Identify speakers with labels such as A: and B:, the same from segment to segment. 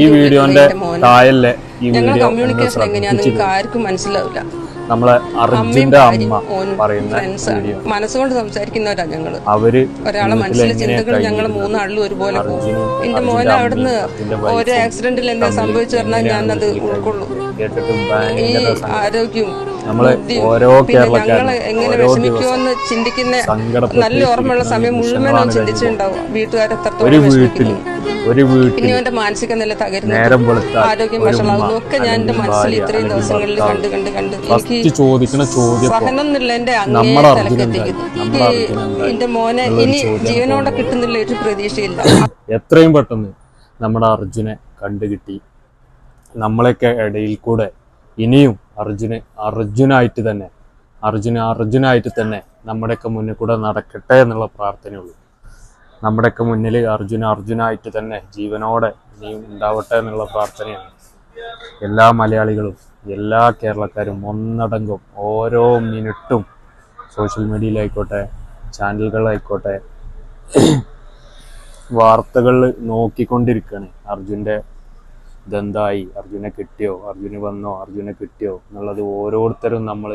A: ഈ വീഡിയോന്റെ താഴെ ഈ വീഡിയോ
B: കമ്മ്യൂണിക്കേഷൻ എങ്ങനെയാ നിങ്ങൾക്ക് ആർക്കും മനസ്സിലാവില്ല.
A: നമ്മളെ അർജുന്റെ അമ്മ പറയുന്ന വീഡിയോ
B: മനസ്സുകൊണ്ട് സംസാരിക്കുന്നവരാ ഞങ്ങൾ.
A: അവർ
B: ഒരാളെ മനസ്സിലെ ചിന്തകൾ ഞങ്ങൾ? മൂന്നാളിലും ഒരുപോലെ എന്റെ
A: മോൻ
B: മോനെ അവിടുന്ന്
A: ഓരോ
B: ഒരു ആക്സിഡന്റിൽ എന്താ സംഭവിച്ചു പറഞ്ഞാൽ ഞാനത് ഉൾക്കൊള്ളു. ഈ
A: ആരോഗ്യം
B: നമ്മൾ
A: ഓരോ
B: കേരളക്കാരും എങ്ങനെ വിഷമിക്കുമെന്ന് ചിന്തിക്കുന്ന നല്ല ഓർമ്മയുള്ള സമയം
A: മുഴുവൻ
B: ചിന്തിച്ചിട്ടുണ്ടാവും.
A: ഒരു
B: വീട്ടുകാരെത്രത്തോളം
A: വീട്ടിൽ
B: വിഷമിക്കുന്നു
A: ഒരു വീട്ടിൽ
B: അവന്റെ മാനസിക നില തകരുന്നു
A: നേരം
B: ആരോഗ്യം
A: ഒരു
B: ഒക്കെ ഞാൻ എന്റെ മനസ്സിൽ ഇത്രയും ദിവസങ്ങളിൽ കണ്ട് കണ്ട് കണ്ട് എനിക്ക്
A: ചോദിക്കുന്ന ചോദ്യം
B: സഹനം എന്നുള്ള എന്റെ അങ്ങേ തലക്കെത്തിക്കുന്നു? എന്റെ മോനെ ഇനി ജീവനോടെ കിട്ടുന്നില്ല ഒരു പ്രതീക്ഷയില്ല.
A: എത്രയും പെട്ടെന്ന് നമ്മുടെ അർജുനെ കണ്ടുകിട്ടി. നമ്മളൊക്കെ ഇടയിൽ കൂടെ ഇനിയും അർജുന് അർജുനായിട്ട് തന്നെ അർജുന അർജുനായിട്ട് തന്നെ നമ്മുടെയൊക്കെ മുന്നിൽ കൂടെ നടക്കട്ടെ എന്നുള്ള പ്രാർത്ഥനയുള്ളൂ. നമ്മുടെയൊക്കെ മുന്നിൽ അർജുന അർജുനായിട്ട് തന്നെ ജീവനോടെ ഇനിയും ഉണ്ടാവട്ടെ എന്നുള്ള പ്രാർത്ഥനയാണ്. എല്ലാ മലയാളികളും എല്ലാ കേരളക്കാരും ഒന്നടങ്കം ഓരോ മിനിറ്റും സോഷ്യൽ മീഡിയയിലായിക്കോട്ടെ ചാനലുകളായിക്കോട്ടെ വാർത്തകൾ നോക്കിക്കൊണ്ടിരിക്കുകയാണ് അർജുന്റെ ഇതെന്തായി? അർജുനെ കിട്ടിയോ? അർജുന് വന്നോ? അർജുനെ കിട്ടിയോ? എന്നുള്ളത് ഓരോരുത്തരും നമ്മൾ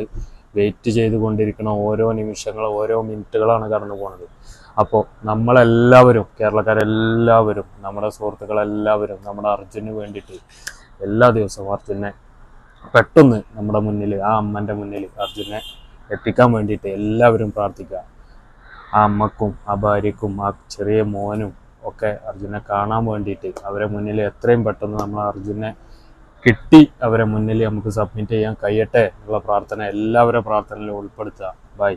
A: വെയിറ്റ് ചെയ്തുകൊണ്ടിരിക്കുന്ന ഓരോ നിമിഷങ്ങൾ ഓരോ മിനിറ്റുകളാണ് കടന്നു പോകുന്നത് അപ്പോൾ നമ്മളെല്ലാവരും കേരളക്കാരെല്ലാവരും നമ്മുടെ സുഹൃത്തുക്കളെല്ലാവരും നമ്മുടെ അർജുന് വേണ്ടിയിട്ട് എല്ലാ ദിവസവും അർജുനെ പെട്ടെന്ന് നമ്മുടെ മുന്നിൽ ആ അമ്മന്റെ മുന്നിൽ അർജുനെ എത്തിക്കാൻ വേണ്ടിയിട്ട് എല്ലാവരും പ്രാർത്ഥിക്കുക. ആ അമ്മക്കും ആ ഭാര്യക്കും ആ ചെറിയ മോനും ഒക്കെ അർജുനെ കാണാൻ വേണ്ടിയിട്ട് അവരെ മുന്നിൽ എത്രയും പെട്ടെന്ന് നമ്മൾ അർജുനെ കിട്ടി അവരെ മുന്നിൽ നമുക്ക് സബ്മിറ്റ് ചെയ്യാൻ കഴിയട്ടെ എന്നുള്ള പ്രാർത്ഥന എല്ലാവരുടെ പ്രാർത്ഥനയിലും ഉൾപ്പെടുത്തുക. ബൈ